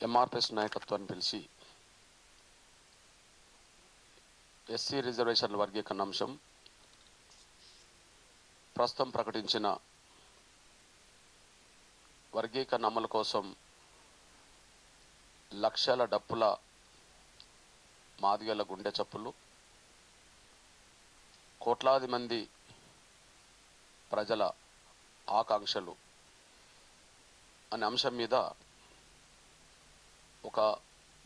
ఎంఆర్పిఎస్ నాయకత్వాన్ని పిలిచి ఎస్సీ రిజర్వేషన్ల వర్గీకరణ అంశం ప్రస్తుతం ప్రకటించిన వర్గీకరణ అమలు కోసం లక్షల డప్పుల మాదిగల గుండె చప్పులు కోట్లాది మంది ప్రజల ఆకాంక్షలు అనే అంశం మీద ఒక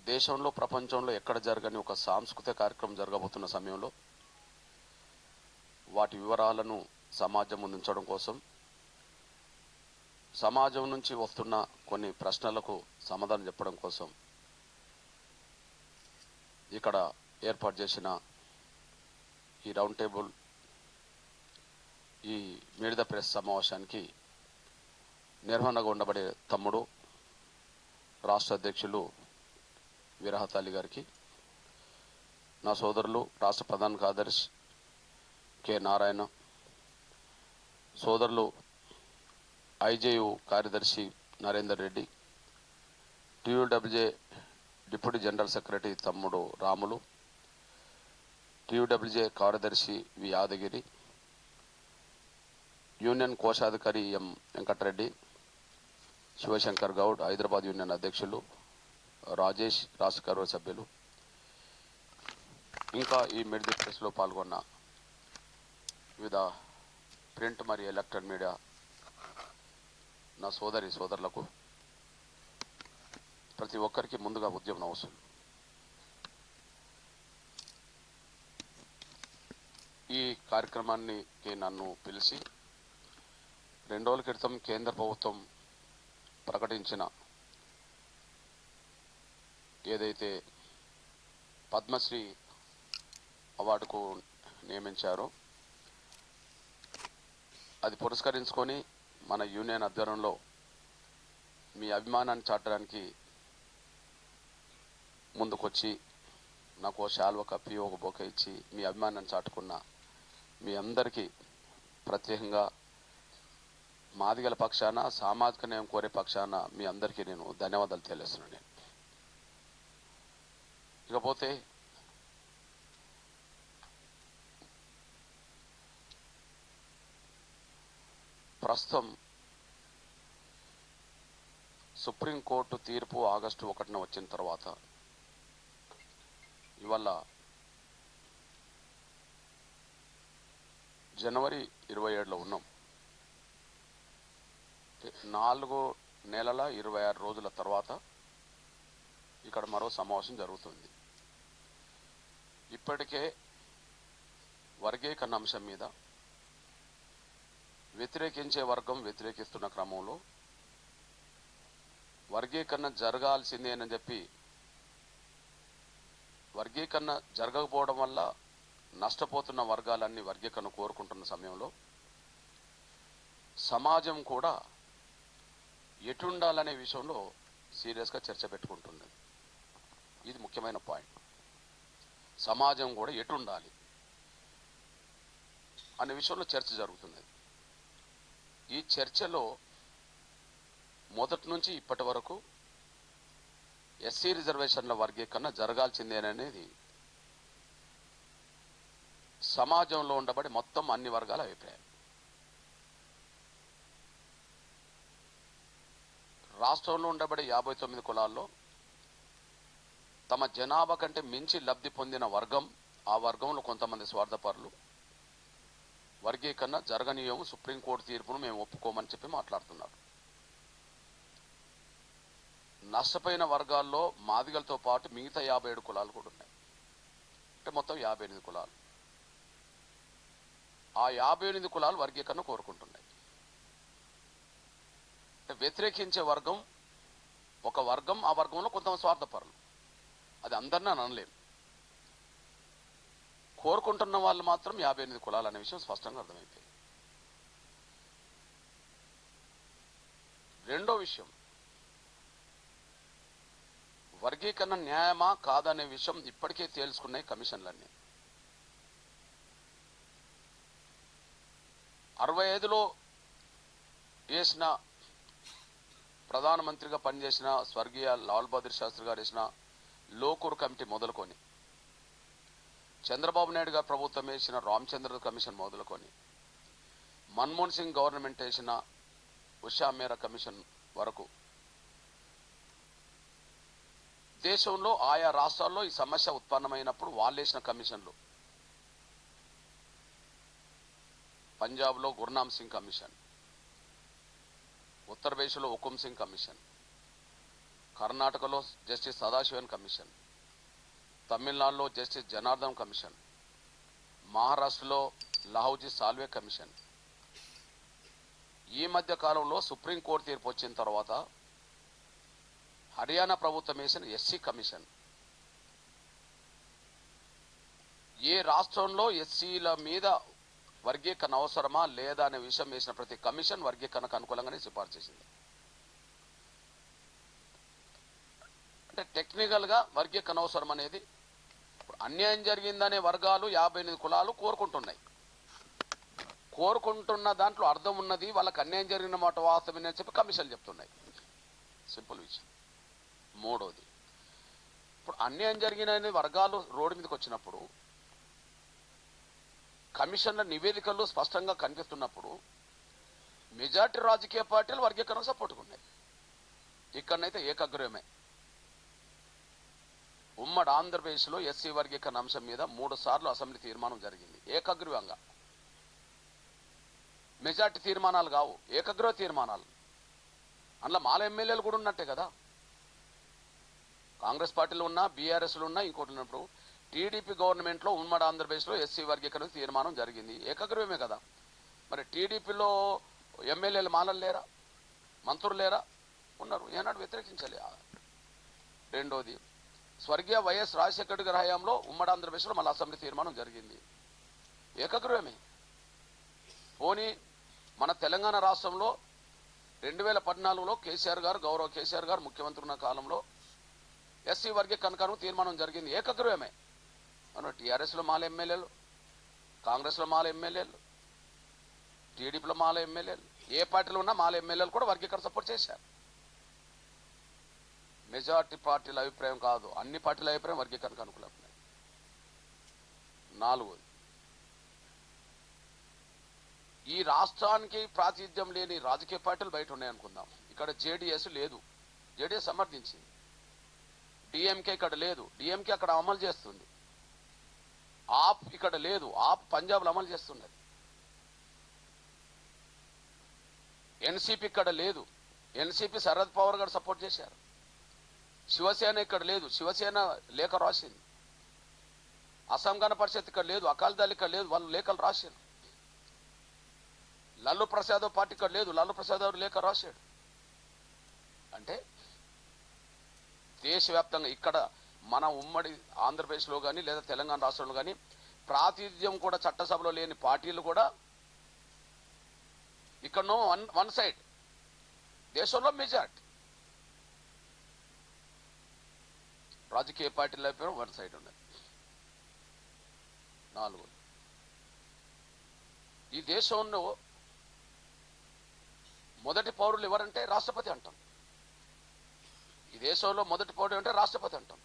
దేశంలో ప్రపంచంలో ఎక్కడ జరగని ఒక సాంస్కృతిక కార్యక్రమం జరగబోతున్న సమయంలో వాటి వివరాలను సమాజం ముందుంచడం కోసం సమాజం నుంచి వస్తున్న కొన్ని ప్రశ్నలకు సమాధానం చెప్పడం కోసం ఇక్కడ ఏర్పాటు చేసిన ఈ రౌండ్ టేబుల్ ఈ మీడిద ప్రెస్ సమావేశానికి నిర్వహణగా ఉండబడే తమ్ముడు రాష్ట్ర అధ్యక్షులు వీరహతాలి గారికి నా సోదరులు రాష్ట్ర ప్రధాన కార్యదర్శి కె నారాయణ సోదరులు ఐజేయు కార్యదర్శి Narender Reddy TUWJ deputy general secretary తమ్ముడు రాములు టీయూడబ్ల్యూజే కార్యదర్శి వి యాదగిరి యూనియన్ కోశాధికారి ఎం వెంకటరెడ్డి శివశంకర్ గౌడ్ హైదరాబాద్ యూనియన్ అధ్యక్షులు రాజేష్ రాష్ట్ర కర్వ సభ్యులు. ఇంకా ఈ మెడికల్ ప్రెస్లో పాల్గొన్న వివిధ ప్రింట్ మరియు ఎలక్ట్రానిక్ మీడియా నా సోదరి సోదరులకు ప్రతి ఒక్కరికి ముందుగా ఉద్యమం అవసరం ఈ కార్యక్రమానికి నన్ను పిలిచి రెండు రోజుల క్రితం కేంద్ర ప్రభుత్వం ప్రకటించిన ఏదైతే పద్మశ్రీ అవార్డుకు నియమించారో అది పురస్కరించుకొని మన యూనియన్ ఆధ్వర్యంలో మీ అభిమానాన్ని చాటడానికి ముందుకొచ్చి నాకు ఓ శాల్వ కప్పి ఒక బొక ఇచ్చి మీ అభిమానాన్ని చాటుకున్న మీ అందరికీ ప్రత్యేకంగా మాదిగల పక్షాన సామాజిక న్యాయం కోరే పక్షాన మీ అందరికీ నేను ధన్యవాదాలు తెలియజేస్తున్నాను నేను. ఇకపోతే ప్రస్తుతం సుప్రీంకోర్టు తీర్పు ఆగస్టు ఒకటిన వచ్చిన తర్వాత ఇవాళ జనవరి ఇరవై ఏడులో ఉన్నాం. నాలుగు నెలల ఇరవై ఆరు రోజుల తర్వాత ఇక్కడ మరో సమావేశం జరుగుతుంది. ఇప్పటికే వర్గీకరణ అంశం మీద వ్యతిరేకించే వర్గం వ్యతిరేకిస్తున్న క్రమంలో వర్గీకరణ జరగాల్సిందేనని చెప్పి వర్గీకరణ జరగకపోవడం వల్ల నష్టపోతున్న వర్గాలన్నీ వర్గీకరణ కోరుకుంటున్న సమయంలో సమాజం కూడా ఎటుండాలనే విషయంలో సీరియస్గా చర్చ పెట్టుకుంటుంది. ఇది ముఖ్యమైన పాయింట్. సమాజం కూడా ఎటుండాలి అనే విషయంలో చర్చ జరుగుతుంది. ఈ చర్చలో మొదటి నుంచి ఇప్పటి వరకు ఎస్సీ రిజర్వేషన్ల వర్గీకరణ జరగాల్సిందేననేది సమాజంలో ఉండబడి మొత్తం అన్ని వర్గాల అభిప్రాయం. రాష్ట్రంలో ఉండబడే యాభై తొమ్మిది కులాల్లో తమ జనాభా కంటే మించి లబ్ధి పొందిన వర్గం ఆ వర్గంలో కొంతమంది స్వార్థపరులు. వర్గీకరణ జరగనీయం సుప్రీంకోర్టు తీర్పును మేము ఒప్పుకోమని చెప్పి మాట్లాడుతున్నారు. నష్టపోయిన వర్గాల్లో మాదిగలతో పాటు మిగతా యాభై ఏడు కులాలు కూడా ఉన్నాయి. అంటే మొత్తం యాభై ఎనిమిది కులాలు. ఆ యాభై ఎనిమిది కులాలు వర్గీకరణ కోరుకుంటున్నాయి. వ్యతిరేకించే వర్గం ఒక వర్గం ఆ వర్గంలో కొంత స్వార్థపరులు. అది అందరినీ అని అనలేం కోరుకుంటున్న వాళ్ళు మాత్రం యాభై ఎనిమిది కులాలు అనే విషయం స్పష్టంగా అర్థమైపోయింది. రెండో విషయం. వర్గీకరణ న్యాయమా కాదనే విషయం ఇప్పటికే తేల్చుకున్నాయి కమిషన్లన్నీ. అరవై ఐదులో వేసిన ప్రధానమంత్రిగా పనిచేసిన స్వర్గీయ లాల్ బహదూర్ శాస్త్రి గారు వేసిన లోకూర్ కమిటీ మొదలుకొని చంద్రబాబు నాయుడు గారు ప్రభుత్వం వేసిన రామచంద్ర కమిషన్ మొదలుకొని మన్మోహన్ సింగ్ గవర్నమెంట్ వేసిన ఉషా మేరా కమిషన్ వరకు దేశంలో ఆయా రాష్ట్రాల్లో ఈ సమస్య ఉత్పన్నమైనప్పుడు వాళ్ళు వేసిన కమిషన్లు. పంజాబ్లో గుర్నామ్ సింగ్ కమిషన్. ఉత్తరప్రదేశ్లో హుకుమ్ సింగ్ కమిషన్ కర్ణాటకలో జస్టిస్ సదాశివన్ కమిషన్ తమిళనాడులో జస్టిస్ జనార్దన్ కమిషన్ మహారాష్ట్రలో లహౌజీ సాల్వే కమిషన్. ఈ మధ్య కాలంలో సుప్రీంకోర్టు తీర్పు వచ్చిన తర్వాత హర్యానా ప్రభుత్వం వేసిన ఎస్సీ కమిషన్. ఏ రాష్ట్రంలో ఎస్సీల మీద వర్గీకరణ అవసరమా లేదా అనే విషయం వేసిన ప్రతి కమిషన్ వర్గీకరణకు అనుకూలంగానే సిఫార్సు చేసింది. అంటే టెక్నికల్గా వర్గీకరణ అవసరం అనేది ఇప్పుడు అన్యాయం జరిగిందనే వర్గాలు యాభై ఎనిమిది కులాలు కోరుకుంటున్నాయి. కోరుకుంటున్న దాంట్లో అర్థం ఉన్నది వాళ్ళకి అన్యాయం జరిగిన మాట వాస్తవమే అని చెప్పి కమిషన్ చెప్తున్నాయి. సింపుల్ విషయం. మూడోది. ఇప్పుడు అన్యాయం జరిగిన వర్గాలు రోడ్డు మీదకి వచ్చినప్పుడు కమిషన్ల నివేదికలు స్పష్టంగా కనిపిస్తున్నప్పుడు మెజార్టీ రాజకీయ పార్టీలు వర్గీకరణ సపోర్ట్ ఉన్నాయి. ఇక్కడనైతే ఏకగ్రహమే ఉమ్మడి ఆంధ్రప్రదేశ్లో ఎస్సీ వర్గీకరణ అంశం మీద మూడు సార్లు అసెంబ్లీ తీర్మానం జరిగింది. ఏకగ్రీవంగా. మెజార్టీ తీర్మానాలు కావు. ఏకగ్రహ తీర్మానాలు. అందులో మాల ఎమ్మెల్యేలు కూడా ఉన్నట్టే కదా. కాంగ్రెస్ పార్టీలు ఉన్నా బీఆర్ఎస్లు ఉన్నా ఇంకోటి ఉన్నప్పుడు టీడీపీ గవర్నమెంట్లో ఉమ్మడి ఆంధ్రప్రదేశ్లో ఎస్సీ వర్గీకరణ తీర్మానం జరిగింది. ఏకగ్రీవమే కదా. మరి టీడీపీలో ఎమ్మెల్యేలు మాలలు లేరా? మంత్రులు లేరా? ఉన్నారు. ఏనాడు వ్యతిరేకించాలి. రెండోది స్వర్గీయ వైఎస్ రాజశేఖర గారి హయాంలో ఉమ్మడి ఆంధ్రప్రదేశ్లో మళ్ళీ అసెంబ్లీ తీర్మానం జరిగింది. ఏకగ్రీవమే. పోనీ మన తెలంగాణ రాష్ట్రంలో రెండు వేల పద్నాలుగులో కేసీఆర్ గారు గౌరవ కేసీఆర్ గారు ముఖ్యమంత్రి ఉన్న కాలంలో ఎస్సీ వర్గీకరణకు తీర్మానం జరిగింది. ఏకగ్రీవమే. మన టీఆర్ఎస్లో మాల ఎమ్మెల్యేలు కాంగ్రెస్లో మాల ఎమ్మెల్యేలు టీడీపీలో మాల ఎమ్మెల్యేలు ఏ పార్టీలో ఉన్నా మాల ఎమ్మెల్యేలు కూడా వర్గీకరణ సపోర్ట్ చేశారు. మెజార్టీ పార్టీల అభిప్రాయం కాదు అన్ని పార్టీల అభిప్రాయం వర్గీకరణకు అనుకూలం నాలుగోది ఈ రాష్ట్రానికి ప్రాతినిధ్యం లేని రాజకీయ పార్టీలు బయట ఉన్నాయనుకుందాం. ఇక్కడ జేడీఎస్ లేదు. జేడీఎస్ సమర్థించింది. డిఎంకే ఇక్కడ లేదు. డిఎంకే అక్కడ అమలు చేస్తుంది. ఆప్ ఇక్కడ లేదు ఆప్ పంజాబ్లో అమలు చేస్తున్నది. ఎన్సీపీ ఇక్కడ లేదు ఎన్సీపీ శరద్ పవర్ గారు సపోర్ట్ చేశారు. శివసేన ఇక్కడ లేదు శివసేన లేఖ రాసింది. అస్సాం గణ పరిషత్ ఇక్కడ లేదు అకాలీదళ్ ఇక్కడ లేదు వాళ్ళు లేఖలు రాశారు. లల్లు ప్రసాద్ పార్టీ ఇక్కడ లేదు లల్లు ప్రసాద్ లేఖ రాశాడు. అంటే దేశవ్యాప్తంగా ఇక్కడ మన ఉమ్మడి ఆంధ్రప్రదేశ్లో కానీ లేదా తెలంగాణ రాష్ట్రంలో కానీ ప్రాతినిధ్యం కూడా చట్టసభలో లేని పార్టీలు కూడా ఇక్కడనో వన్ వన్ సైడ్. దేశంలో మెజార్టీ. రాజకీయ పార్టీల అయిపోయిన వన్ సైడ్ ఉన్నది నాలుగు. ఈ దేశంలో మొదటి పౌరులు ఎవరంటే రాష్ట్రపతి అంటాం. ఈ దేశంలో మొదటి పౌరుడు అంటే రాష్ట్రపతి అంటాం.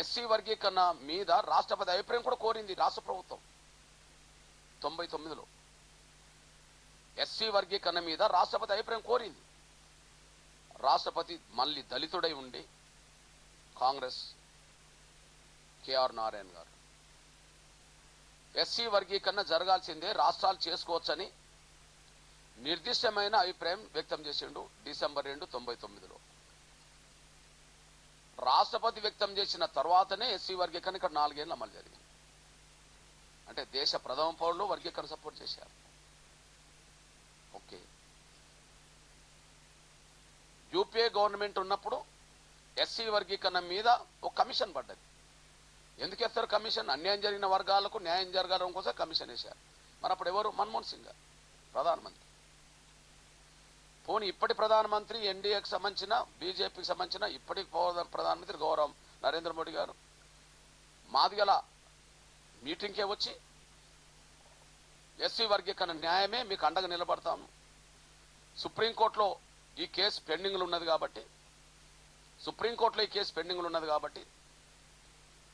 ఎస్సీ వర్గీకరణ మీద రాష్ట్రపతి అభిప్రాయం కూడా కోరింది రాష్ట్ర ప్రభుత్వం. తొంభై తొమ్మిదిలో. ఎస్సీ వర్గీకరణ మీద రాష్ట్రపతి అభిప్రాయం కోరింది. రాష్ట్రపతి మళ్ళీ దళితుడై ఉండి కాంగ్రెస్ కేఆర్ నారాయణ గారు. ఎస్సీ వర్గీకరణ జరగాల్సిందే రాష్ట్రాలు చేసుకోవచ్చని నిర్దిష్టమైన అభిప్రాయం వ్యక్తం చేసిండు డిసెంబర్ రెండు తొంభై తొమ్మిదిలో. రాష్ట్రపతి వ్యక్తం చేసిన తర్వాతనే ఎస్సీ వర్గీకరణ ఇక్కడ నాలుగేళ్ళు అమలు జరిగింది. అంటే దేశ ప్రథమ పౌరులు వర్గీకరణ సపోర్ట్ చేశారు. ఓకే. యూపీఏ గవర్నమెంట్ ఉన్నప్పుడు ఎస్సీ వర్గీకరణ మీద ఒక కమిషన్ పడ్డది. ఎందుకు వేస్తారు కమిషన్? అన్యాయం జరిగిన వర్గాలకు న్యాయం జరగడం కోసం కమిషన్ వేశారు. మరి అప్పుడు ఎవరు? మన్మోహన్ సింగ్ గారు ప్రధానమంత్రి. పోనీ ఇప్పటి ప్రధానమంత్రి ఎన్డీఏకి సంబంధించిన బీజేపీకి సంబంధించిన ఇప్పటి ప్రధానమంత్రి గౌరవం నరేంద్ర మోడీ గారు. మాదిగల మీటింగ్కే వచ్చి ఎస్సీ వర్గీకరణ న్యాయమే మీకు అండగా నిలబడతాము. సుప్రీంకోర్టులో ఈ కేసు పెండింగ్లు ఉన్నది కాబట్టి సుప్రీంకోర్టులో ఈ కేసు పెండింగ్లు ఉన్నది కాబట్టి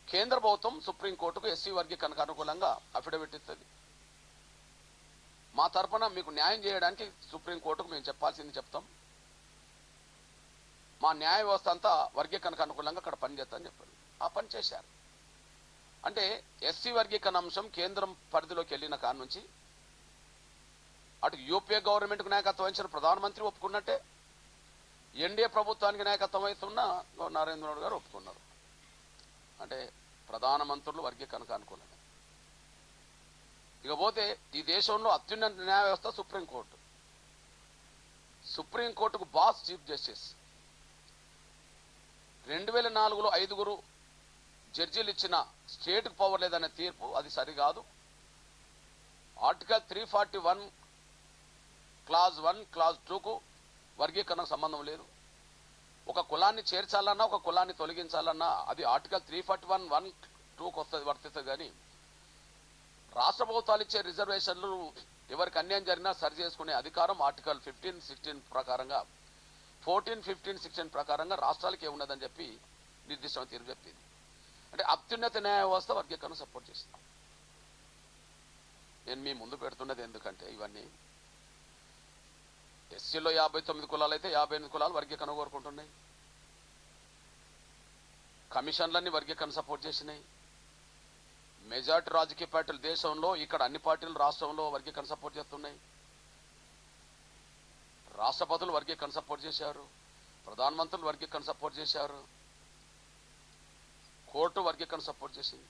కేంద్ర ప్రభుత్వం సుప్రీంకోర్టుకు ఎస్సీ వర్గీకరణకు అనుకూలంగా అఫిడవిట్ ఇస్తుంది మా తరపున మీకు న్యాయం చేయడానికి సుప్రీంకోర్టుకు మేము చెప్పాల్సింది చెప్తాం. మా న్యాయ వ్యవస్థ అంతా వర్గీకరణకు అనుకూలంగా అక్కడ పనిచేస్తామని చెప్పారు. ఆ పని చేశారు. అంటే ఎస్సీ వర్గీకరణ అంశం కేంద్రం పరిధిలోకి వెళ్ళిన కాడి నుంచి అటు యూపీఏ గవర్నమెంట్కు నాయకత్వం వహించిన ప్రధానమంత్రి ఒప్పుకున్నట్టే ఎన్డీఏ ప్రభుత్వానికి నాయకత్వం వహిస్తున్న నరేంద్ర మోడీ గారు ఒప్పుకున్నారు. అంటే ప్రధానమంత్రులు వర్గీకరణకు అనుకూలమే ఇకపోతే ఈ దేశంలో అత్యున్నత న్యాయ వ్యవస్థ సుప్రీంకోర్టు. సుప్రీంకోర్టుకు బాస్ చీఫ్ జస్టిస్. రెండు వేల నాలుగులో ఐదుగురు జడ్జీలు ఇచ్చిన స్టేట్కి పవర్ లేదనే తీర్పు అది సరికాదు. Article three forty one clause one clause టూకు వర్గీకరణకు సంబంధం లేదు. ఒక కులాన్ని చేర్చాలన్నా ఒక కులాన్ని తొలగించాలన్నా అది article three forty one one టూకు వస్తుంది వర్తిస్తుంది కానీ రాష్ట్ర ప్రభుత్వాలు ఇచ్చే రిజర్వేషన్లు ఎవరికి అన్యాయం జరిగినా సరి చేసుకునే అధికారం ఆర్టికల్ ఫిఫ్టీన్ సిక్స్టీన్ ప్రకారంగా ఫోర్టీన్ ఫిఫ్టీన్ సిక్స్టీన్ ప్రకారంగా రాష్ట్రాలకి ఏమున్నదని చెప్పి నిర్దిష్టమైన తీర్పు చెప్పింది. అంటే అత్యున్నత న్యాయ వ్యవస్థ వర్గీకరణ సపోర్ట్ చేస్తుంది. నేను మీ ముందు పెడుతున్నది ఎందుకంటే ఇవన్నీ ఎస్సీలో యాభై తొమ్మిది కులాలు అయితే యాభై ఎనిమిది కులాలు వర్గీకరణ కోరుకుంటున్నాయి. కమిషన్లన్నీ వర్గీకరణ సపోర్ట్ చేసినాయి. మెజార్టీ రాజకీయ పార్టీలు దేశంలో ఇక్కడ అన్ని పార్టీలు రాష్ట్రంలో వర్గీకరణ సపోర్ట్ చేస్తున్నాయి. రాష్ట్రపతులు వర్గీకరణ సపోర్ట్ చేశారు. ప్రధానమంత్రులు వర్గీకరణ సపోర్ట్ చేశారు. కోర్టు వర్గీకరణ సపోర్ట్ చేసింది.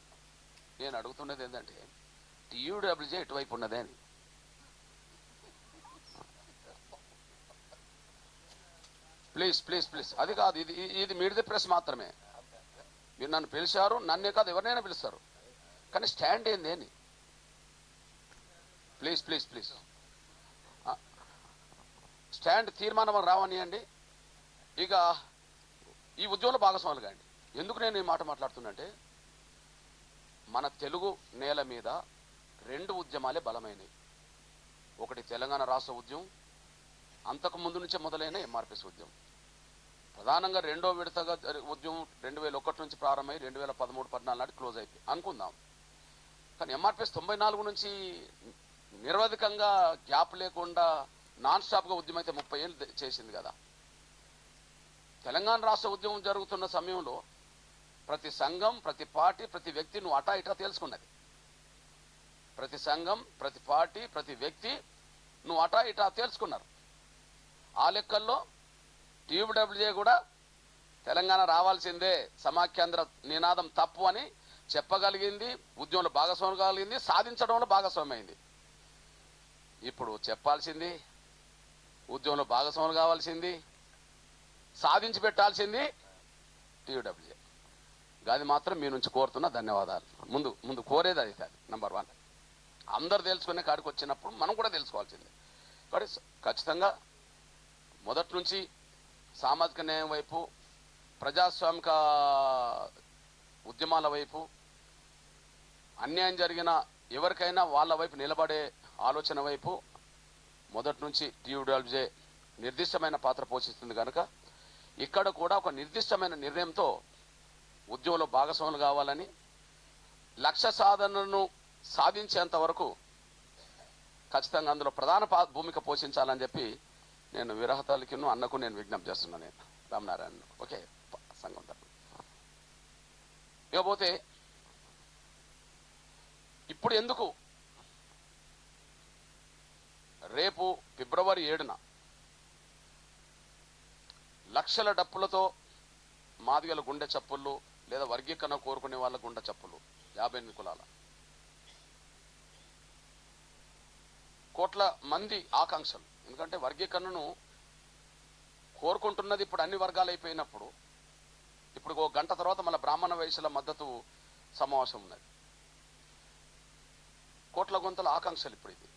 నేను అడుగుతున్నది ఏంటంటే టీయూడబ్ల్యూజే ఎటువైపు ఉన్నదే అని. Please please please. అది కాదు ఇది ఇది మీడిది ప్రెస్ మాత్రమే. మీరు నన్ను పిలిచారు నన్నే కాదు ఎవరినైనా పిలుస్తారు. కానీ స్టాండ్ ఏంది అని ప్లీజ్ ప్లీజ్ ప్లీజ్. స్టాండ్ తీర్మానం రావనియండి. ఇక ఈ ఉద్యమంలో భాగస్వాములు కాండి. ఎందుకు నేను ఈ మాట మాట్లాడుతున్నంటే మన తెలుగు నేల మీద రెండు ఉద్యమాలే బలమైనవి ఒకటి తెలంగాణ రాష్ట్ర ఉద్యమం అంతకు ముందు నుంచే మొదలైన ఎంఆర్పిఎస్ ఉద్యమం. ప్రధానంగా రెండో విడతగా ఉద్యమం రెండు వేల ఒకటి నుంచి ప్రారంభమై రెండు వేల పదమూడు పద్నాలుగు నాటి క్లోజ్ అయిపోయి అనుకుందాం. కానీ ఎంఆర్పిఎస్ తొంభై నాలుగు నుంచి నిరవధికంగా గ్యాప్ లేకుండా నాన్ స్టాప్గా ఉద్యమం అయితే ముప్పై ఏళ్ళు చేసింది కదా. తెలంగాణ రాష్ట్ర ఉద్యమం జరుగుతున్న సమయంలో ప్రతి సంఘం ప్రతి పార్టీ ప్రతి వ్యక్తి నువ్వు అటా ఇటా తెలుసుకున్నది ప్రతి సంఘం ప్రతి పార్టీ ప్రతి వ్యక్తి నువ్వు అటా ఇటా తెలుసుకున్నారు ఆ లెక్కల్లో టీయూడబ్ల్యూజే కూడా తెలంగాణ రావాల్సిందే సమాఖ్యాంధ్ర నినాదం తప్పు అని చెప్పగలిగింది ఉద్యమంలో భాగస్వామ్యం కలిగింది సాధించడంలో భాగస్వామి అయింది. ఇప్పుడు చెప్పాల్సింది ఉద్యమంలో భాగస్వాములు కావాల్సింది సాధించి పెట్టాల్సింది టీయూడబ్ల్యూజే అది మాత్రం మీ నుంచి కోరుతున్న ధన్యవాదాలు. ముందు ముందు కోరేది అది అది వన్ అందరు తెలుసుకునే కాడికి వచ్చినప్పుడు మనం కూడా తెలుసుకోవాల్సిందే. కాబట్టి ఖచ్చితంగా మొదటి నుంచి సామాజిక న్యాయం వైపు ప్రజాస్వామిక ఉద్యమాల వైపు అన్యాయం జరిగిన ఎవరికైనా వాళ్ళ వైపు నిలబడే ఆలోచన వైపు మొదటి నుంచి టీయూడబ్ల్యూజే నిర్దిష్టమైన పాత్ర పోషిస్తుంది కనుక ఇక్కడ కూడా ఒక నిర్దిష్టమైన నిర్ణయంతో ఉద్యమంలో భాగస్వాములు కావాలని లక్ష్య సాధనను సాధించేంత వరకు ఖచ్చితంగా అందులో ప్రధాన భూమిక పోషించాలని చెప్పి నేను విరహతలకిను అన్నకు నేను విజ్ఞప్తి చేస్తున్నాను నేను. రామనారాయణ ఓకే సంఘం ఇకపోతే ఇప్పుడు ఎందుకు? రేపు ఫిబ్రవరి ఏడున లక్షల డప్పులతో మాదిగల గుండె చప్పుళ్ళు లేదా వర్గీకరణ కోరుకునే వాళ్ళ గుండె చప్పులు యాభై ఎనిమిది కులాల. కోట్ల మంది ఆకాంక్షలు. ఎందుకంటే వర్గీకరణను కోరుకుంటున్నది ఇప్పుడు అన్ని వర్గాలు అయిపోయినప్పుడు ఇప్పుడు ఒక గంట తర్వాత మళ్ళీ బ్రాహ్మణ వయసుల మద్దతు సమావేశం ఉన్నది. కోట్ల గొంతల ఆకాంక్షలు ఇప్పుడు ఇది.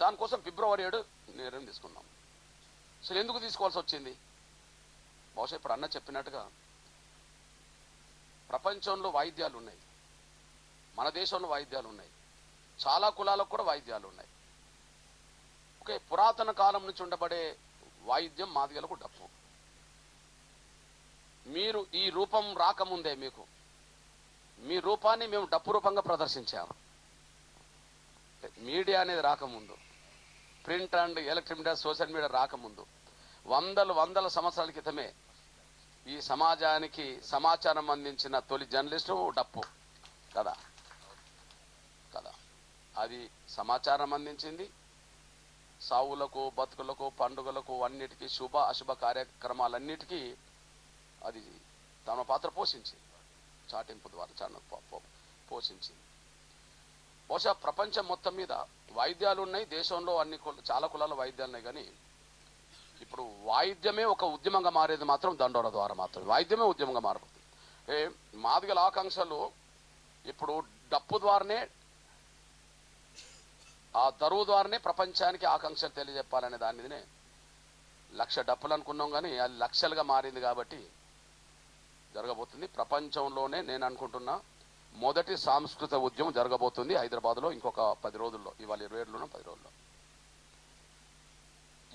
దానికోసం ఫిబ్రవరి ఏడు నిర్ణయం తీసుకున్నాం. అసలు ఎందుకు తీసుకోవాల్సి వచ్చింది? బహుశా ఇప్పుడు అన్న చెప్పినట్టుగా ప్రపంచంలో వాయిద్యాలు ఉన్నాయి. మన దేశంలో వాయిద్యాలు ఉన్నాయి. చాలా కులాలకు కూడా వాయిద్యాలు ఉన్నాయి. ఓకే పురాతన కాలం నుంచి ఉండబడే వాయిద్యం మాదిగలకు డప్పు మీరు ఈ రూపం రాకముందే మీకు మీ రూపాన్ని మేము డప్పు రూపంగా ప్రదర్శించాము మీడియా అనేది రాకముందు. Print and electric media social media రాకముందు. వందలు వందల సంవత్సరాల క్రితమే ఈ సమాజానికి సమాచారం అందించిన తొలి జర్నలిస్టు డప్పు. కదా? కదా? అది సమాచారం అందించింది. సావులకు బతుకులకు పండుగలకు అన్నిటికీ శుభ అశుభ కార్యక్రమాలన్నిటికీ అది తమ పాత్ర పోషించింది. చాటింపు ద్వారా చాలా పో- పోషించింది. బహుశా ప్రపంచం మొత్తం మీద వాయిద్యాలు ఉన్నాయి దేశంలో అన్ని కుల- చాలా కులాల వాయిద్యాలు ఉన్నాయి కానీ ఇప్పుడు వాయిద్యమే ఒక ఉద్యమంగా మారేది మాత్రం దండోర ద్వారా మాత్రం వాయిద్యమే ఉద్యమంగా మారబోతుంది. ఏ మాదిగల ఆకాంక్షలు ఇప్పుడు డప్పు ద్వారానే ఆ దరువు ద్వారానే ప్రపంచానికి ఆకాంక్షలు తెలియజెప్పాలనే దాని లక్ష డప్పులు అనుకున్నాం కానీ అది లక్షలుగా మారింది కాబట్టి జరగబోతుంది. ప్రపంచంలోనే నేను అనుకుంటున్నా మొదటి సాంస్కృతిక ఉద్యమం జరగబోతుంది హైదరాబాద్లో ఇంకొక పది రోజుల్లో ఇవాళ ఇరవై ఏడులోనో పది రోజుల్లో.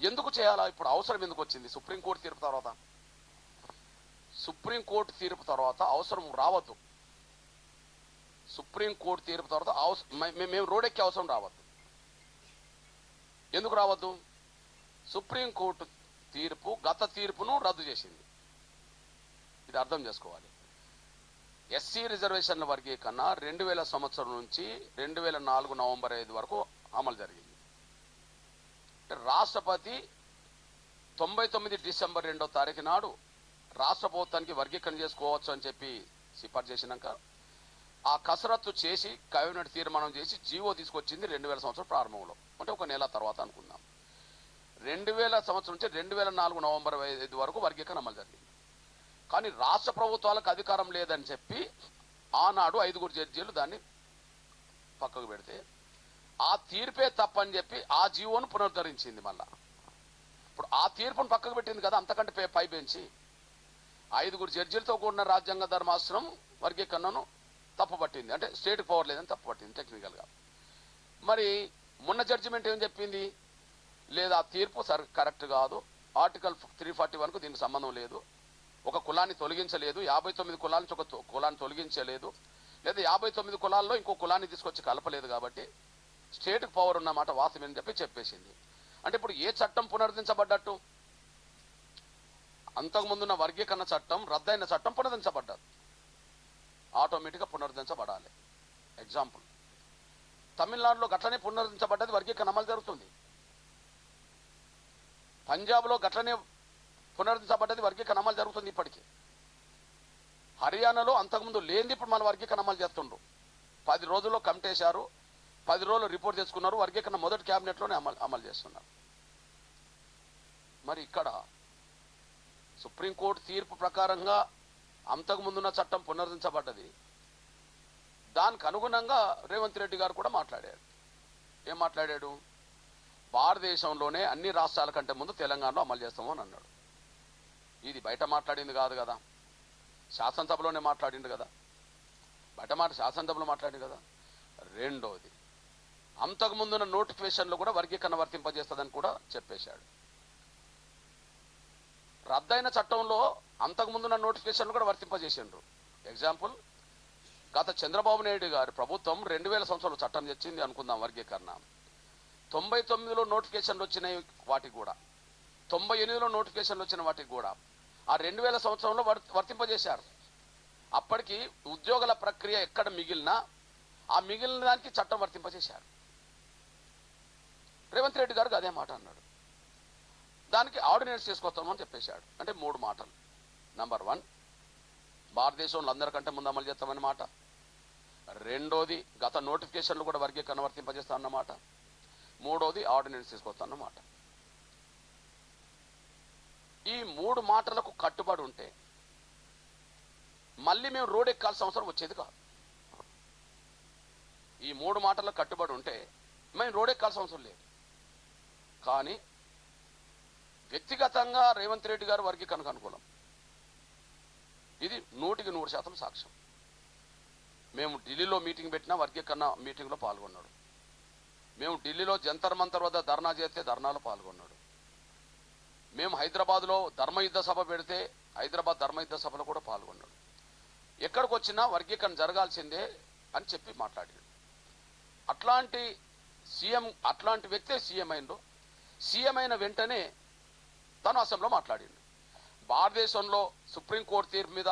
ఎందుకు చేయాలా? ఇప్పుడు అవసరం ఎందుకు వచ్చింది? సుప్రీంకోర్టు తీర్పు తర్వాత? సుప్రీంకోర్టు తీర్పు తర్వాత అవసరం రావద్దు. సుప్రీంకోర్టు తీర్పు తర్వాత అవసరం మేము రోడెక్కి అవసరం రావద్దు. ఎందుకు రావద్దు? సుప్రీంకోర్టు తీర్పు గత తీర్పును రద్దు చేసింది. ఇది అర్థం చేసుకోవాలి. ఎస్సీ రిజర్వేషన్ల వర్గీకరణ రెండు వేల సంవత్సరం నుంచి రెండు వేల నాలుగు నవంబర్ ఐదు వరకు అమలు జరిగింది. రాష్ట్రపతి తొంభై తొమ్మిది డిసెంబర్ రెండో తారీఖు నాడు రాష్ట్ర ప్రభుత్వానికి వర్గీకరణ చేసుకోవచ్చు అని చెప్పి సిఫార్సు చేసినాక ఆ కసరత్తు చేసి కేబినెట్ తీర్మానం చేసి జీవో తీసుకొచ్చింది రెండు వేల సంవత్సరం ప్రారంభంలో. అంటే ఒక నెల తర్వాత అనుకుందాం. రెండు వేల సంవత్సరం నుంచి రెండు వేల నాలుగు నవంబర్ ఐదు వరకు వర్గీకరణ అమలు జరిగింది. కానీ రాష్ట్ర ప్రభుత్వాలకు అధికారం లేదని చెప్పి ఆనాడు ఐదుగురు జడ్జీలు దాన్ని పక్కకు పెడితే ఆ తీర్పే తప్పని చెప్పి ఆ జీవోను పునరుద్ధరించింది మళ్ళా. ఇప్పుడు ఆ తీర్పును పక్కకు పెట్టింది కదా అంతకంటే పై- పెంచి ఐదుగురు జడ్జీలతో కూడిన రాజ్యాంగ ధర్మాసనం వర్గీకరణను తప్పుపట్టింది. అంటే స్టేట్ పవర్ లేదని తప్పుపట్టింది టెక్నికల్గా మరి మొన్న జడ్జిమెంట్ ఏం చెప్పింది? లేదా ఆ తీర్పు సర్ కరెక్ట్ కాదు. ఆర్టికల్ త్రీ ఫార్టీ వన్కు దీనికి సంబంధం లేదు. ఒక కులాన్ని తొలగించలేదు యాభై తొమ్మిది కులాల నుంచి ఒక కులాన్ని తొలగించలేదు లేదా యాభై తొమ్మిది కులాల్లో ఇంకో కులాన్ని తీసుకొచ్చి కలపలేదు కాబట్టి స్టేట్ పవర్ ఉన్నమాట వాస్తవమని చెప్పి చెప్పేసింది. అంటే ఇప్పుడు ఏ చట్టం పునరుద్ధరించబడ్డట్టు? అంతకుముందున్న వర్గీకరణ చట్టం రద్దయిన చట్టం పునరుద్ధరించబడ్డది. ఆటోమేటిక్గా పునరుద్ధరించబడాలి. ఎగ్జాంపుల్. తమిళనాడులో గట్లనే పునరుద్ధరించబడ్డది వర్గీకరణ అమలు జరుగుతుంది. పంజాబ్లో గట్లనే పునరుద్ధరించబడ్డది వర్గీకరణ అమలు జరుగుతుంది ఇప్పటికీ. హర్యానాలో అంతకుముందు లేనిది ఇప్పుడు మన వర్గీకరణ అమలు చేస్తుండ్రు. పది రోజుల్లో కమిటేశారు పది రోజులు రిపోర్ట్ తెచ్చుకున్నారు వర్గీకరణ మొదటి క్యాబినెట్లోనే అమలు అమలు చేస్తున్నారు. మరి ఇక్కడ సుప్రీంకోర్టు తీర్పు ప్రకారంగా అంతకుముందున్న చట్టం పునరుద్ధరించబడ్డది. దానికి అనుగుణంగా రేవంత్ రెడ్డి గారు కూడా మాట్లాడాడు ఏం మాట్లాడాడు? భారతదేశంలోనే అన్ని రాష్ట్రాల కంటే ముందు తెలంగాణలో అమలు చేస్తాము అని అన్నాడు. ఇది బయట మాట్లాడింది కాదు కదా. శాసనసభలోనే మాట్లాడిండు కదా. బయట మాట శాసనసభలో మాట్లాడింది కదా. రెండోది అంతకుముందున్న నోటిఫికేషన్లో కూడా వర్గీకరణ వర్తింపజేస్తుందని కూడా చెప్పేశాడు. రద్దయిన చట్టంలో అంతకుముందున్న నోటిఫికేషన్లు కూడా వర్తింపజేసిండ్రు. ఎగ్జాంపుల్ గత చంద్రబాబు నాయుడు గారి ప్రభుత్వం రెండు వేల సంవత్సరాలు చట్టం తెచ్చింది అనుకుందాం వర్గీకరణ. తొంభై తొమ్మిదిలో నోటిఫికేషన్లు వచ్చినాయి వాటికి కూడా. తొంభై ఎనిమిదిలో నోటిఫికేషన్లు వచ్చిన వాటికి కూడా ఆ రెండు వేల సంవత్సరంలో వర్- వర్తింపజేశారు. అప్పటికి ఉద్యోగుల ప్రక్రియ ఎక్కడ మిగిలినా ఆ మిగిలిన దానికి చట్టం వర్తింపజేశారు. రేవంత్ రెడ్డి గారు అదే మాట అన్నాడు. దానికి ఆర్డినెన్స్ తీసుకొస్తామని చెప్పేశాడు. అంటే మూడు మాటలు. నంబర్ వన్ భారతదేశంలో అందరికంటే ముందు అమలు చేస్తామని మాట. రెండోది గత నోటిఫికేషన్లు కూడా వర్గీకరణ వర్తింపజేస్తామన్నమాట మూడోది ఆర్డినెన్స్ తీసుకొస్తామన్నమాట ఈ మూడు మాటలకు కట్టుబడి ఉంటే మళ్ళీ మేము రోడ్ ఎక్కాల్సిన అవసరం వచ్చేది కాదు. ఈ మూడు మాటలకు కట్టుబడి ఉంటే మేము రోడ్ ఎక్కాల్సిన అవసరం లేదు. కానీ వ్యక్తిగతంగా రేవంత్ రెడ్డి గారు వర్గీకరణకు అనుకూలం. ఇది నూటికి నూరు శాతం సాక్ష్యం. మేము ఢిల్లీలో మీటింగ్ పెట్టినా వర్గీకరణ మీటింగ్లో పాల్గొన్నాడు. మేము ఢిల్లీలో జంతర్ మంతర్ వద్ద ధర్నా చేస్తే ధర్నాలో పాల్గొన్నాడు. మేము హైదరాబాద్లో ధర్మయుద్ధ సభ పెడితే హైదరాబాద్ ధర్మయుద్ధ సభలో కూడా పాల్గొన్నాడు. ఎక్కడికి వచ్చినా వర్గీకరణ జరగాల్సిందే అని చెప్పి మాట్లాడాడు. అట్లాంటి సీఎం అట్లాంటి వ్యక్తే సీఎం అయిండు సీఎం అయిన వెంటనే తను అసెంబ్లీలో మాట్లాడింది భారతదేశంలో సుప్రీంకోర్టు తీర్పు మీద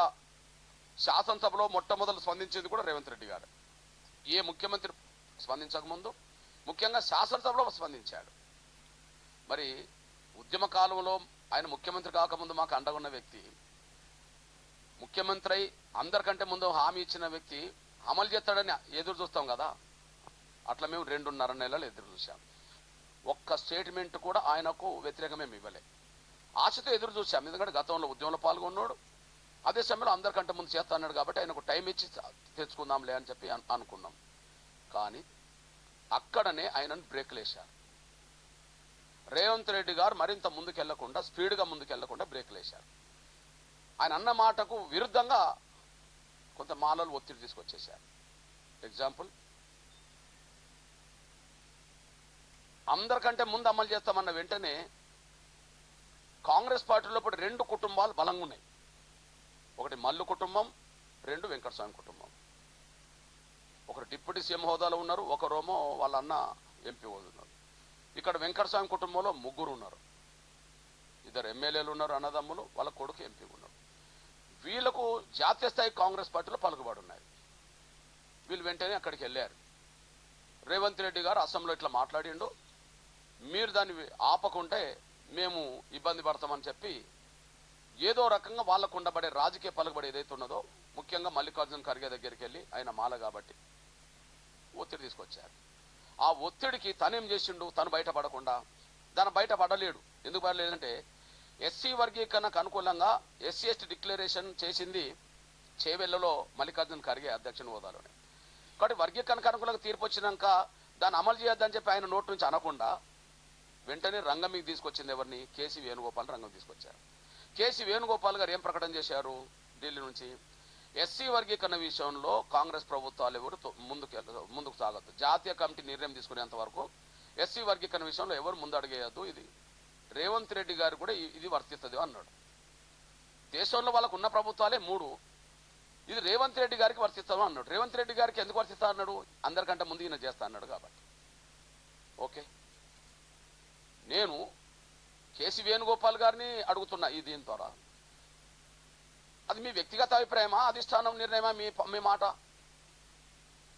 శాసనసభలో మొట్టమొదలు స్పందించింది కూడా రేవంత్ రెడ్డి గారు. ఏ ముఖ్యమంత్రి స్పందించకముందు ముఖ్యంగా శాసనసభలో స్పందించాడు. మరి ఉద్యమ కాలంలో ఆయన ముఖ్యమంత్రి కాకముందు మాకు అండగున్న వ్యక్తి. ముఖ్యమంత్రి అయి అందరికంటే ముందు హామీ ఇచ్చిన వ్యక్తి అమలు చేస్తాడని ఎదురు చూస్తాం కదా. అట్లా మేము రెండున్నర నెలలు ఎదురు చూసాం ఒక్క స్టేట్మెంట్ కూడా ఆయనకు వ్యతిరేకమే ఇవ్వలే. ఆశతో ఎదురు చూసాం ఎందుకంటే గతంలో ఉద్యమంలో పాల్గొన్నాడు. అదే సమయంలో అందరికంటే ముందు చేస్తా అన్నాడు కాబట్టి ఆయనకు టైం ఇచ్చి తెచ్చుకుందాంలే అని చెప్పి అనుకున్నాం. కానీ అక్కడనే ఆయనను బ్రేక్లేశారు రేవంత్ రెడ్డి గారు మరింత ముందుకెళ్ళకుండా స్పీడ్గా ముందుకెళ్ళకుండా బ్రేక్లు వేశారు ఆయన అన్న మాటకు విరుద్ధంగా కొంత మాలలు ఒత్తిడి తీసుకొచ్చేశారు. ఎగ్జాంపుల్ అందరికంటే ముందు అమలు చేస్తామన్న వెంటనే కాంగ్రెస్ పార్టీలో ఇప్పుడు రెండు కుటుంబాలు బలంగా ఉన్నాయి. ఒకటి మల్లు కుటుంబం రెండు వెంకటస్వామి కుటుంబం. ఒకరు డిప్యూటీ సీఎం హోదాలో ఉన్నారు ఒకరేమో వాళ్ళ అన్న ఎంపీ హోదా ఉన్నారు. ఇక్కడ వెంకటస్వామి కుటుంబంలో ముగ్గురు ఉన్నారు. ఇద్దరు ఎమ్మెల్యేలు ఉన్నారు అన్నదమ్ములు వాళ్ళ కొడుకు ఎంపీ ఉన్నారు. వీళ్ళకు జాతీయ స్థాయి కాంగ్రెస్ పార్టీలో పలుకుబడి ఉన్నాయి. వీళ్ళు వెంటనే అక్కడికి వెళ్ళారు. రేవంత్ రెడ్డి గారు అసెంబ్లీలో ఇట్లా మాట్లాడిండు. మీరు దాన్ని ఆపకుంటే మేము ఇబ్బంది పడతామని చెప్పి ఏదో రకంగా వాళ్ళకు ఉండబడే రాజకీయ పలుకుబడి ఏదైతే ఉన్నదో ముఖ్యంగా మల్లికార్జున ఖర్గే దగ్గరికి వెళ్ళి ఆయన మాల కాబట్టి ఒత్తిడి తీసుకొచ్చారు. ఆ ఒత్తిడికి తనేం చేసిండు? తను బయటపడకుండా. తను బయట పడలేడు ఎందుకు పడలేదంటే ఎస్సీ వర్గీకరణకు అనుకూలంగా ఎస్సీ ఎస్టీ డిక్లరేషన్ చేసింది చేవెళ్ళలో మల్లికార్జున ఖర్గే అధ్యక్షుని హోదాలోనే. కాబట్టి వర్గీకరణకు అనుకూలంగా తీర్పు వచ్చినాక దాన్ని అమలు చేయొద్దని చెప్పి ఆయన నోటి నుంచి అనకుండా వెంటనే రంగం మీకు తీసుకొచ్చింది ఎవరిని? కేసీ వేణుగోపాల్ రంగం తీసుకొచ్చారు. కేసీ వేణుగోపాల్ గారు ఏం ప్రకటన చేశారు? ఢిల్లీ నుంచి. ఎస్సీ వర్గీకరణ విషయంలో కాంగ్రెస్ ప్రభుత్వాలు ఎవరు ముందుకు ముందుకు సాగద్దు. జాతీయ కమిటీ నిర్ణయం తీసుకునేంత వరకు ఎస్సీ వర్గీకరణ విషయంలో ఎవరు ముందడగేయద్దు ఇది రేవంత్ రెడ్డి గారు కూడా ఇది వర్తిస్తుంది అన్నాడు. దేశంలో వాళ్ళకు ఉన్న ప్రభుత్వాలే మూడు. ఇది రేవంత్ రెడ్డి గారికి వర్తిస్తాను అన్నాడు. రేవంత్ రెడ్డి గారికి ఎందుకు వర్తిస్తా అన్నాడు? అందరికంటే ముందు ఈయన చేస్తా అన్నాడు కాబట్టి. ఓకే. నేను కేసీ వేణుగోపాల్ గారిని అడుగుతున్నా ఈ దీని ద్వారా. అది మీ వ్యక్తిగత అభిప్రాయమా? అధిష్టానం నిర్ణయమా? మీ మీ మాట?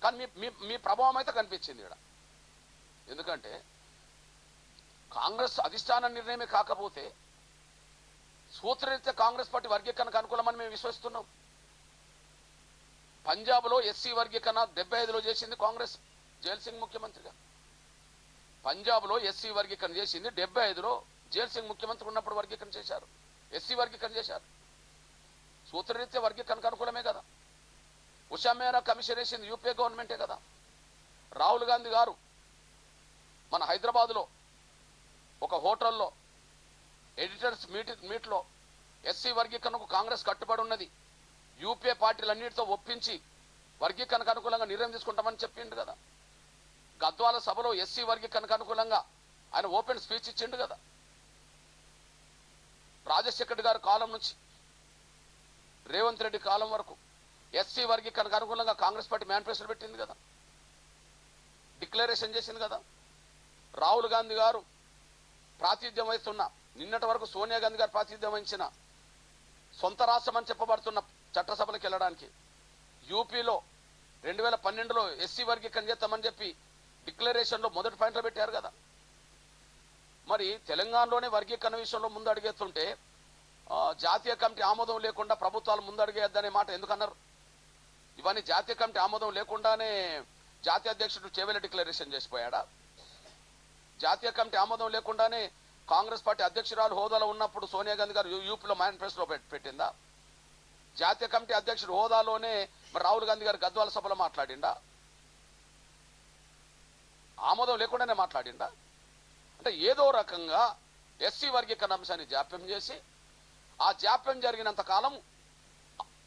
కానీ మీ మీ మీ ప్రభావం అయితే కనిపించింది ఇక్కడ. ఎందుకంటే కాంగ్రెస్ అధిష్టాన నిర్ణయమే కాకపోతే సూత్రరీత్యా కాంగ్రెస్ పార్టీ వర్గీకరణకు అనుకూలమని మేము విశ్వసిస్తున్నాం. పంజాబ్లో ఎస్సీ వర్గీకరణ డెబ్బై ఐదులో చేసింది కాంగ్రెస్ జైల్ సింగ్ ముఖ్యమంత్రిగా. పంజాబ్లో ఎస్సీ వర్గీకరణ చేసింది డెబ్బై ఐదులో జైల్ సింగ్ ముఖ్యమంత్రి ఉన్నప్పుడు వర్గీకరణ చేశారు. ఎస్సీ వర్గీకరణ చేశారు. సూత్రరీత్యా వర్గీకరణకు అనుకూలమే కదా. ఉషా మేరా కమిషన్ వేసింది యూపీఏ గవర్నమెంటే కదా. రాహుల్ గాంధీ గారు మన హైదరాబాద్లో ఒక హోటల్లో ఎడిటర్స్ మీట్ మీట్లో ఎస్సీ వర్గీకరణకు కాంగ్రెస్ కట్టుబడి ఉన్నది. యూపీఏ పార్టీలన్నిటితో ఒప్పించి వర్గీకరణకు అనుకూలంగా నిర్ణయం తీసుకుంటామని చెప్పిండు కదా. గద్వాల సభలో ఎస్సీ వర్గీకరణకు అనుకూలంగా ఆయన ఓపెన్ స్పీచ్ ఇచ్చిండు కదా. రాజశేఖర్ గారి కాలం నుంచి రేవంత్ రెడ్డి కాలం వరకు ఎస్సీ వర్గీకరణకు అనుకూలంగా కాంగ్రెస్ పార్టీ మేనిఫెస్టో పెట్టింది కదా. డిక్లరేషన్ చేసింది కదా. రాహుల్ గాంధీ గారు ప్రాతినిధ్యం వహిస్తున్న నిన్నటి వరకు సోనియా గాంధీ గారు ప్రాతినిధ్యం వహించిన సొంత రాష్ట్రం అని చెప్పబడుతున్న చట్టసభలకు వెళ్ళడానికి యూపీలో రెండు వేల పన్నెండులో ఎస్సీ వర్గీకరణ చేస్తామని చెప్పి డిక్లరేషన్లో మొదటి పాయింట్లో పెట్టారు కదా. మరి తెలంగాణలోనే వర్గీకరణ విషయంలో ముందు అడిగేస్తుంటే జాతీయ కమిటీ ఆమోదం లేకుండా ప్రభుత్వాలు ముందడుగేద్దనే మాట ఎందుకన్నారు? ఇవన్నీ జాతీయ కమిటీ ఆమోదం లేకుండానే జాతీయ అధ్యక్షుడు చేవెల డిక్లరేషన్ చేసిపోయాడా? జాతీయ కమిటీ ఆమోదం లేకుండానే కాంగ్రెస్ పార్టీ అధ్యక్షురాలు హోదాలో ఉన్నప్పుడు సోనియా గాంధీ గారు యూపీలో మేనిఫెస్టో పెట్టిందా? జాతీయ కమిటీ అధ్యక్షుడు హోదాలోనే మరి రాహుల్ గాంధీ గారు గద్వాల సభలో మాట్లాడిండా? ఆమోదం లేకుండానే మాట్లాడిండా? అంటే ఏదో రకంగా ఎస్సీ వర్గీకరణ అంశాన్ని జాప్యం చేసి ఆ జాప్యం జరిగినంత కాలం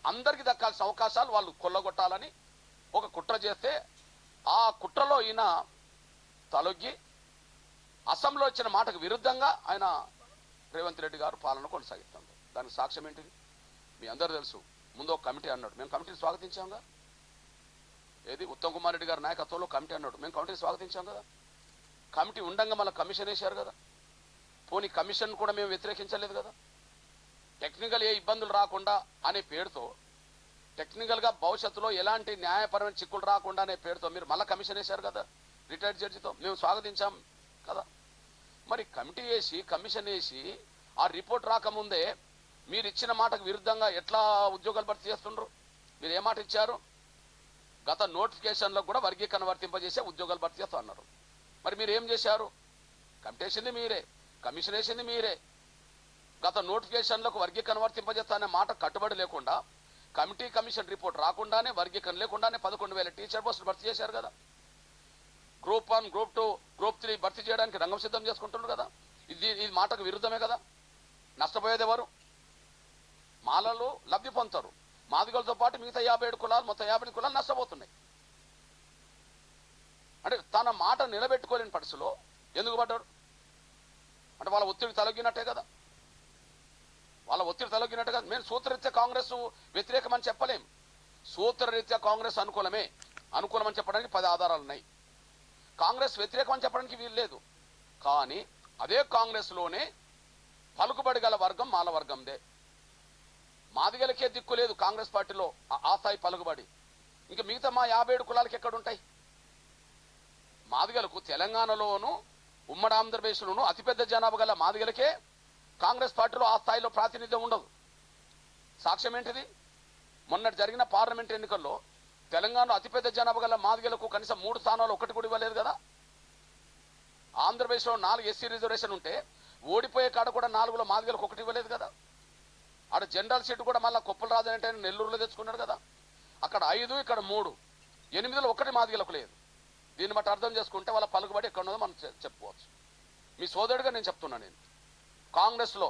అందరికి దక్కాల్సిన అవకాశాలు వాళ్ళు కొల్లగొట్టాలని ఒక కుట్ర చేస్తే ఆ కుట్రలో ఈయన తలొగ్గి అసెంబ్లీలో ఇచ్చిన మాటకు విరుద్ధంగా ఆయన రేవంత్ రెడ్డి గారు పాలన కొనసాగిస్తున్నారు. దానికి సాక్ష్యం ఏంటిది మీ అందరూ తెలుసు. ముందు ఒక కమిటీ అన్నాడు. మేము కమిటీని స్వాగతించాంగా ఏది? ఉత్తమ్ కుమార్ రెడ్డి గారి నాయకత్వంలో కమిటీ అన్నాడు. మేము కమిటీని స్వాగతించాం కదా? కమిటీ ఉండంగా మళ్ళీ కమిషన్ వేశారు కదా? పోనీ కమిషన్ కూడా మేము వ్యతిరేకించలేదు కదా? టెక్నికల్ ఏ ఇబ్బందులు రాకుండా అనే పేరుతో టెక్నికల్గా భవిష్యత్తులో ఎలాంటి న్యాయపరమైన చిక్కులు రాకుండా అనే పేరుతో మీరు మళ్ళీ కమిషన్ వేశారు కదా రిటైర్డ్ జడ్జితో మేము స్వాగతించాం కదా. మరి కమిటీ వేసి కమిషన్ వేసి ఆ రిపోర్ట్ రాకముందే మీరు ఇచ్చిన మాటకు విరుద్ధంగా ఎట్లా ఉద్యోగాలు భర్తీ చేస్తుండ్రు? మీరు ఏ మాట ఇచ్చారు? గత నోటిఫికేషన్లో కూడా వర్గీకరణ వర్తింపజేసే ఉద్యోగాలు భర్తీ చేస్తూ అన్నారు. మరి మీరు ఏం చేశారు? కమిటీ వేసింది మీరే కమిషన్ వేసింది మీరే గత నోటిఫికేషన్లకు వర్గీకరణ వర్తింపజేస్తా అనే మాట కట్టుబడి లేకుండా కమిటీ కమిషన్ రిపోర్ట్ రాకుండానే వర్గీకరణ లేకుండానే పదకొండు వేల టీచర్ పోస్టులు భర్తీ చేశారు కదా. Group one group two group three భర్తీ చేయడానికి రంగం సిద్ధం చేసుకుంటున్నారు కదా. ఇది ఇది మాటకు విరుద్ధమే కదా. నష్టపోయేది ఎవరు? మాలలు లబ్ధి పొందుతారు. మాదిగలతో పాటు మిగతా యాభై ఏడు కులాలు మొత్తం యాభై ఏడు కులాలు నష్టపోతున్నాయి. అంటే తన మాట నిలబెట్టుకోలేని పరిస్థితిలో ఎందుకు పడ్డారు? అంటే వాళ్ళ ఒత్తిడి తలగినట్టే కదా. వాళ్ళ ఒత్తిడి తలగినట్టుగా మేము సూత్రరీత్యా కాంగ్రెస్ వ్యతిరేకమని చెప్పలేం. సూత్రరీత్యా కాంగ్రెస్ అనుకూలమే. అనుకూలమని చెప్పడానికి పది ఆధారాలు ఉన్నాయి. కాంగ్రెస్ వ్యతిరేకం అని చెప్పడానికి వీలు లేదు. కానీ అదే కాంగ్రెస్లోనే పలుకుబడి గల వర్గం మాల వర్గందే. మాదిగలకే దిక్కు లేదు కాంగ్రెస్ పార్టీలో ఆ- ఆ స్థాయి పలుకుబడి. ఇంకా మిగతా మా యాభై ఏడు కులాలకి ఎక్కడుంటాయి? మాదిగలకు తెలంగాణలోను ఉమ్మడి ఆంధ్రప్రదేశ్లోను అతిపెద్ద జనాభా గల మాదిగలకే కాంగ్రెస్ పార్టీలో ఆ స్థాయిలో ప్రాతినిధ్యం ఉండదు. సాక్ష్యం ఏంటిది? మొన్నటి జరిగిన పార్లమెంట్ ఎన్నికల్లో తెలంగాణలో అతిపెద్ద జనాభా గల మాదిగలకు కనీసం మూడు స్థానాలు ఒకటి కూడా ఇవ్వలేదు కదా? ఆంధ్రప్రదేశ్లో నాలుగు ఎస్సీ రిజర్వేషన్ ఉంటే ఓడిపోయే కాడ కూడా నాలుగులో మాదిగలకు ఒకటి ఇవ్వలేదు కదా? ఆడ జనరల్ సీట్ కూడా మళ్ళీ కొప్పులు రాజనంటే ఆయన నెల్లూరులో తెచ్చుకున్నాడు కదా? అక్కడ ఐదు ఇక్కడ మూడు. ఎనిమిదిలో ఒకటి మాదిగలకు లేదు. దీన్ని బట్టి అర్థం చేసుకుంటే వాళ్ళ పలుకుబడి ఎక్కడ ఉన్నదో మనం చెప్పుకోవచ్చు. మీ సోదరుడిగా నేను చెప్తున్నాను నేను. కాంగ్రెస్లో